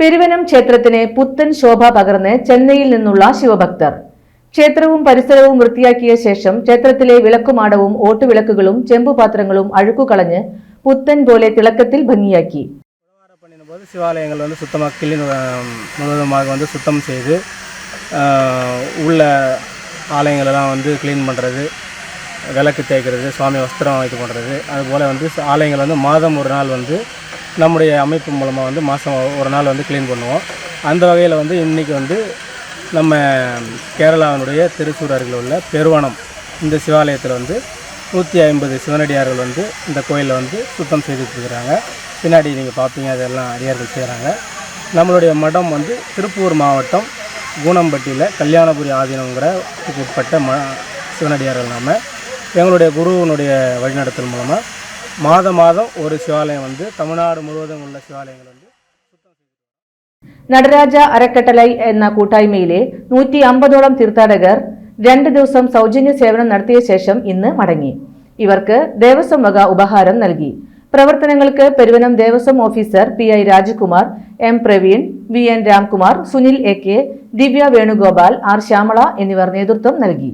പെരുവനം ക്ഷേത്രത്തിന് പുത്തൻ ശോഭ പകർന്ന് ചെന്നൈയിൽ നിന്നുള്ള ശിവഭക്തർ ക്ഷേത്രവും പരിസരവും വൃത്തിയാക്കിയ ശേഷം ക്ഷേത്രത്തിലെ വിളക്കുമാടവും ഓട്ടുവിളക്കുകളും ചെമ്പുപാത്രങ്ങളും അഴുക്കുകളഞ്ഞ് പുത്തൻ പോലെ തിളക്കത്തിൽ ഭംഗിയാക്കി உழவாரம் பண்ணின போது சிவாலயங்கள் வந்து சுத்தமாக கிளீன் முழுவதுமாக வந்து சுத்தம் செய்து ஆஹ், உள்ள ஆலயங்களெல்லாம் வந்து க்ளீன் பண்ணுறது விளக்கு தேய்க்கிறது சுவாமி வஸ்திரம் இது பண்ணுறது அதுபோல் வந்து ச- ஆலயங்கள் வந்து மாதம் ஒரு நாள் வந்து நம்முடைய அமைப்பு மூலமாக வந்து மாதம் ஒரு நாள் வந்து க்ளீன் பண்ணுவோம். அந்த வகையில் வந்து இன்றைக்கி வந்து நம்ம கேரளாவினுடைய திருச்சூர் அருகில் உள்ள பெருவனம் இந்த சிவாலயத்தில் வந்து நூற்றி ஐம்பது சிவனடியார்கள் வந்து இந்த கோயிலில் வந்து சுத்தம் செய்துட்டுருக்குறாங்க. பின்னாடி நீங்கள் பார்ப்பீங்க அதெல்லாம் அடியார்கள் செய்கிறாங்க நம்மளுடைய மடம் வந்து திருப்பூர் மாவட்டம் கூனம்பட்டியில் கல்யாணபுரி ஆதீனங்கிற உட்பட்ட ம சிவனடியார்கள் நாம். எங்களுடைய குருவினுடைய வழிநடத்தல் மூலமாக மாதம் மாதம் ஒரு சிவாலயம் வந்து தமிழ்நாடு முழுவதும் உள்ள சிவாலயங்கள் வந்து നടരാജ അരക്കട്ടലൈ എന്ന കൂട്ടായ്മയിലെ നൂറ്റി അമ്പതോളം തീർത്ഥാടകർ രണ്ട് ദിവസം സൗജന്യ സേവനം നടത്തിയ ശേഷം ഇന്ന് മടങ്ങി ഇവർക്ക് ദേവസ്വം വക ഉപഹാരം നൽകി പ്രവർത്തനങ്ങൾക്ക് Peruvanam Devaswom officer P I Rajkumar M Praveen V N Ramkumar Sunil A K Divya Venugopal R Shyamala എന്നിവർ നേതൃത്വം നൽകി